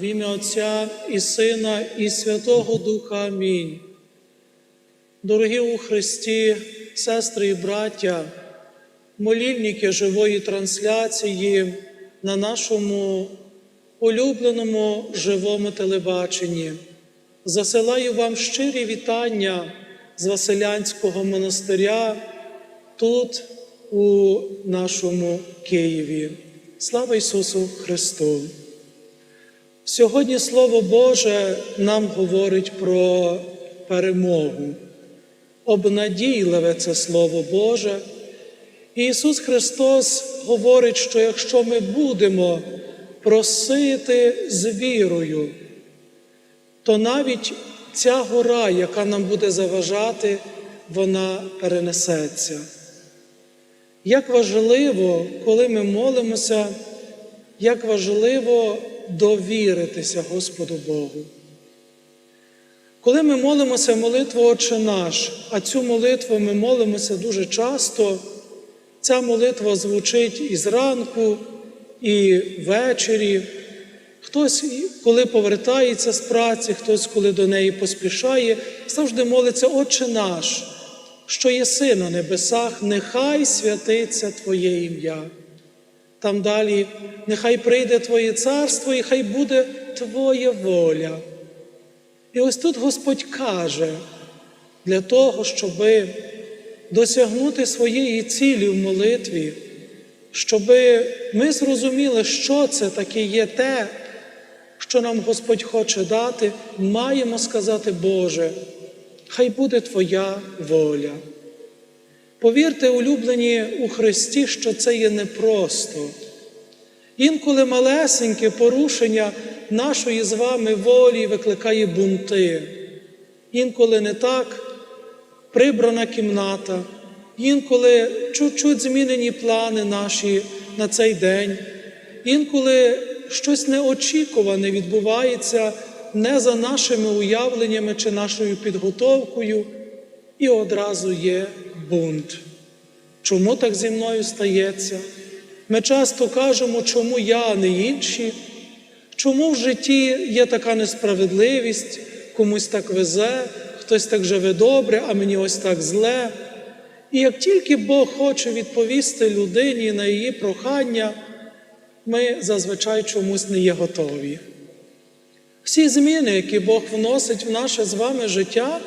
В ім'я Отця і Сина, і Святого Духа. Амінь. Дорогі у Христі, сестри і браття, молільники живої трансляції на нашому улюбленому живому телебаченні. Засилаю вам щирі вітання з Василянського монастиря тут, у нашому Києві. Слава Ісусу Христу! Сьогодні Слово Боже нам говорить про перемогу. Обнадійливе це Слово Боже. І Ісус Христос говорить, що якщо ми будемо просити з вірою, то навіть ця гора, яка нам буде заважати, вона перенесеться. Як важливо, коли ми молимося, як важливо довіритися Господу Богу. Коли ми молимося молитву Отче наш, а цю молитву ми молимося дуже часто, ця молитва звучить і зранку, і ввечері. Хтось, коли повертається з праці, хтось, коли до неї поспішає, завжди молиться Отче наш, що єси на небесах, нехай святиться Твоє ім'я. Там далі, нехай прийде Твоє царство і хай буде Твоя воля. І ось тут Господь каже, для того, щоб досягнути своєї цілі в молитві, щоб ми зрозуміли, що це таке є те, що нам Господь хоче дати, маємо сказати, Боже, хай буде Твоя воля. Повірте, улюблені у Христі, що це є непросто. Інколи малесеньке порушення нашої з вами волі викликає бунти. Інколи не так прибрана кімната, інколи чуть-чуть змінені плани наші на цей день, інколи щось неочікуване відбувається не за нашими уявленнями чи нашою підготовкою, і одразу є бунт. Чому так зі мною стається? Ми часто кажемо, чому я, а не інші, чому в житті є така несправедливість, комусь так везе, хтось так живе добре, а мені ось так зле. І як тільки Бог хоче відповісти людині на її прохання, ми зазвичай чомусь не є готові. Всі зміни, які Бог вносить в наше з вами життя,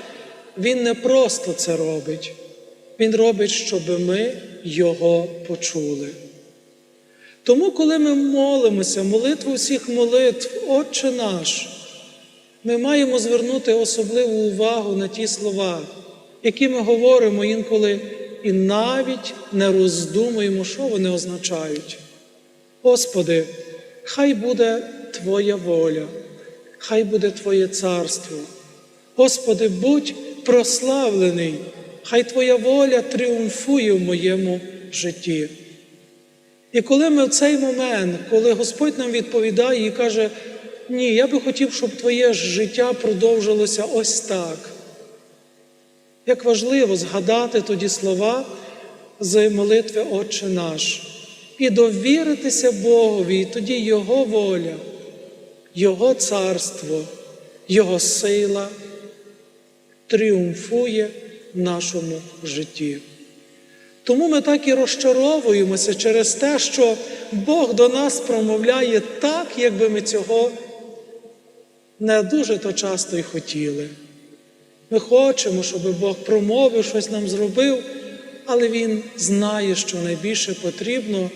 Він не просто це робить. Він робить, щоб ми Його почули. Тому, коли ми молимося, молитву всіх молитв, Отче наш, ми маємо звернути особливу увагу на ті слова, які ми говоримо інколи і навіть не роздумуємо, що вони означають. Господи, хай буде Твоя воля, хай буде Твоє царство. Господи, будь прославлений, хай Твоя воля тріумфує в моєму житті. І коли ми в цей момент, коли Господь нам відповідає і каже, ні, я би хотів, щоб твоє життя продовжилося ось так. Як важливо згадати тоді слова з молитви Отче наш і довіритися Богові, і тоді Його воля, Його царство, Його сила тріумфує нашому житті. Тому ми так і розчаровуємося через те, що Бог до нас промовляє так, якби ми цього не дуже то часто й хотіли. Ми хочемо, щоб Бог промовив, щось нам зробив, але Він знає, що найбільше потрібно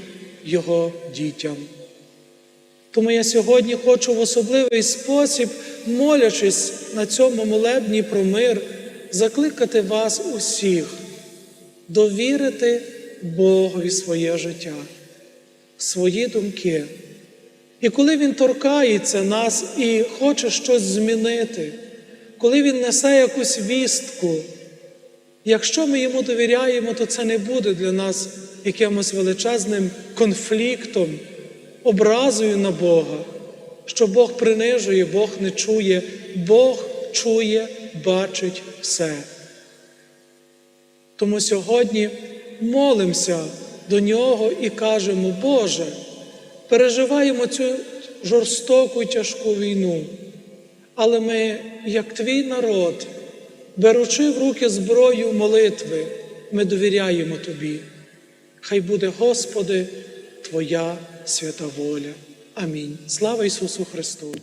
Його дітям. Тому я сьогодні хочу в особливий спосіб, молячись на цьому молебні про мир, закликати вас усіх довірити Богові своє життя, свої думки. І коли Він торкається нас і хоче щось змінити, коли Він несе якусь вістку, якщо ми йому довіряємо, то це не буде для нас якимось величезним конфліктом, образою на Бога, що Бог принижує, Бог не чує, Бог чує, бачить все. Тому сьогодні молимося до Нього і кажемо, Боже, переживаємо цю жорстоку й тяжку війну. Але ми, як твій народ, беручи в руки зброю молитви, ми довіряємо Тобі. Хай буде, Господи, Твоя свята воля. Амінь. Слава Ісусу Христу!